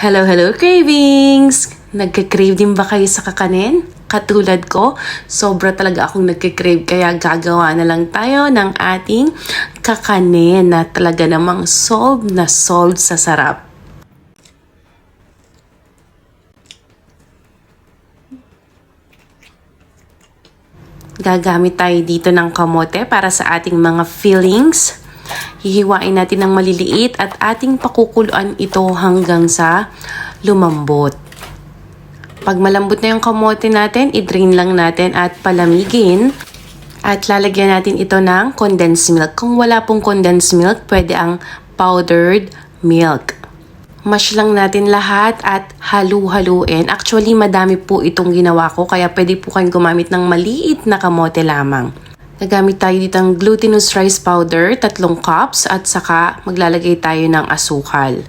Hello, hello, cravings! Nagka-crave din ba kayo sa kakanin? Katulad ko, sobra talaga akong nagka-crave kaya gagawa na lang tayo ng ating kakanin na talaga namang solve na solve sa sarap. Gagamit tayo dito ng kamote para sa ating mga fillings. Hihiwain natin ng maliliit at ating pakukuluan ito hanggang sa lumambot. Pag malambot na yung kamote natin, i-drain lang natin at palamigin. At lalagyan natin ito ng condensed milk. Kung wala pong condensed milk, pwede ang powdered milk. Mash lang natin lahat at halu-haluin. Actually, madami po itong ginawa ko kaya pwede po kayong gumamit ng maliit na kamote lamang. Nagamit tayo dito ng glutinous rice powder, tatlong cups, at saka maglalagay tayo ng asukal.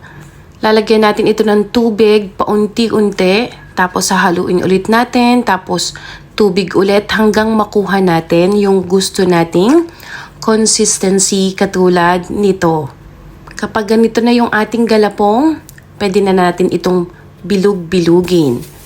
Lalagyan natin ito ng tubig, paunti-unti, tapos hahaluin ulit natin, tapos tubig ulit hanggang makuha natin yung gusto nating consistency katulad nito. Kapag ganito na yung ating galapong, pwede na natin itong bilug-bilugin.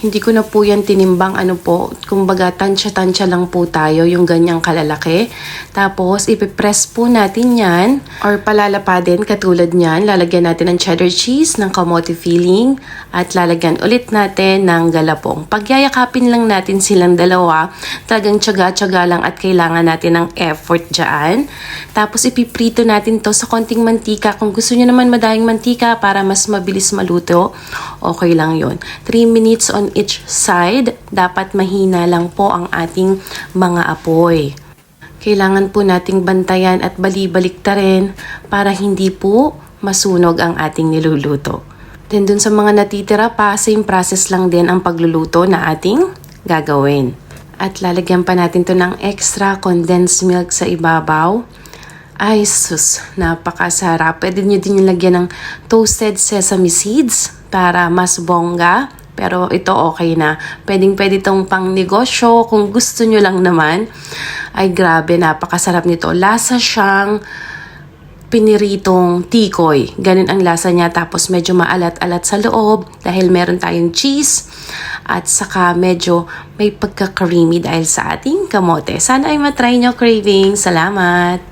Hindi ko na po yan tinimbang ano po, kumbaga tansya-tansya lang po tayo yung ganyang kalalaki. Tapos ipipress po natin yan or palalapadin katulad niyan. Lalagyan natin ng cheddar cheese, ng kamote filling at lalagyan ulit natin ng galapong. Pagyayakapin lang natin silang dalawa, talagang tsaga-tsaga lang at kailangan natin ng effort dyan. Tapos ipiprito natin to sa konting mantika. Kung gusto niyo naman madahing mantika para mas mabilis maluto, okay lang yon 3 minutes on each side. Dapat mahina lang po ang ating mga apoy. Kailangan po nating bantayan at balibalik ta rin para hindi po masunog ang ating niluluto. Then dun sa mga natitira pa, same process lang din ang pagluluto na ating gagawin. At lalagyan pa natin to ng extra condensed milk sa ibabaw. Ay sus, napakasarap. Pwede nyo din yung lagyan ng toasted sesame seeds para mas bongga. Pero ito okay na. Pwedeng pwede itong pang negosyo. Kung gusto nyo lang naman. Ay grabe, napakasarap nito. Lasa siyang piniritong tikoy. Ganun ang lasa niya. Tapos medyo maalat-alat sa loob dahil meron tayong cheese. At saka medyo may pagka-creamy dahil sa ating kamote. Sana ay matry nyo craving. Salamat!